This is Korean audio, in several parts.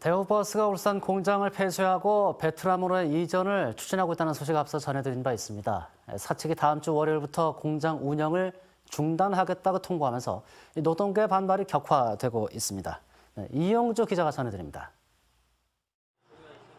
대우버스가 울산 공장을 폐쇄하고 베트남으로의 이전을 추진하고 있다는 소식 앞서 전해드린 바 있습니다. 사측이 다음 주 월요일부터 공장 운영을 중단하겠다고 통보하면서 이 노동계 반발이 격화되고 있습니다. 네, 이영주 기자가 전해드립니다.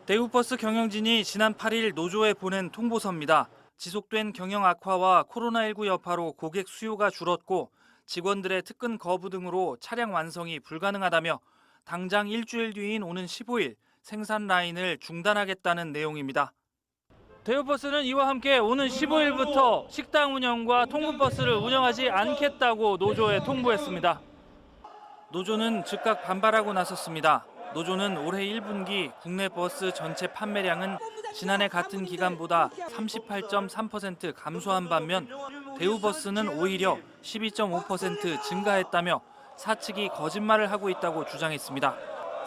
대우버스 경영진이 지난 8일 노조에 보낸 통보서입니다. 지속된 경영 악화와 코로나19 여파로 고객 수요가 줄었고 직원들의 특근 거부 등으로 차량 완성이 불가능하다며 당장 일주일 뒤인 오는 15일 생산 라인을 중단하겠다는 내용입니다. 대우버스는 이와 함께 오는 15일부터 식당 운영과 통근버스를 운영하지 않겠다고 노조에 통보했습니다. 노조는 즉각 반발하고 나섰습니다. 노조는 올해 1분기 국내 버스 전체 판매량은 지난해 같은 기간보다 38.3% 감소한 반면 대우버스는 오히려 12.5% 증가했다며 사측이 거짓말을 하고 있다고 주장했습니다.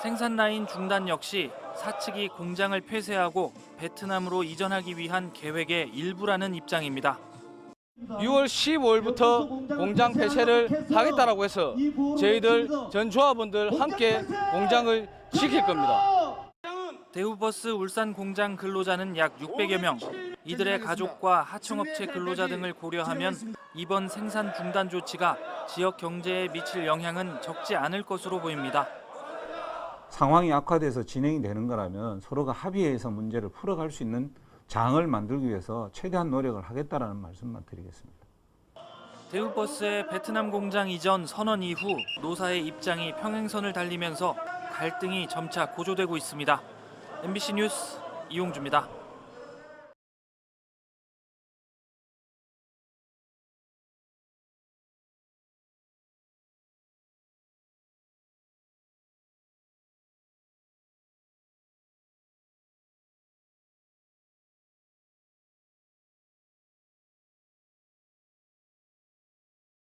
생산 라인 중단 역시 사측이 공장을 폐쇄하고 베트남으로 이전하기 위한 계획의 일부라는 입장입니다. 6월 15일부터 공장 폐쇄를 하겠다라고 해서 저희들 전 조합원들 함께 공장을 지킬 겁니다. 대우버스 울산 공장 근로자는 약 600여 명. 이들의 가족과 하청업체 근로자 등을 고려하면 이번 생산 중단 조치가 지역 경제에 미칠 영향은 적지 않을 것으로 보입니다. 상황이 악화돼서 진행이 되는 거라면 서로가 합의해서 문제를 풀어갈 수 있는 장을 만들기 위해서 최대한 노력을 하겠다라는 말씀만 드리겠습니다. 대우버스의 베트남 공장 이전 선언 이후 노사의 입장이 평행선을 달리면서 갈등이 점차 고조되고 있습니다. MBC 뉴스 이용주입니다.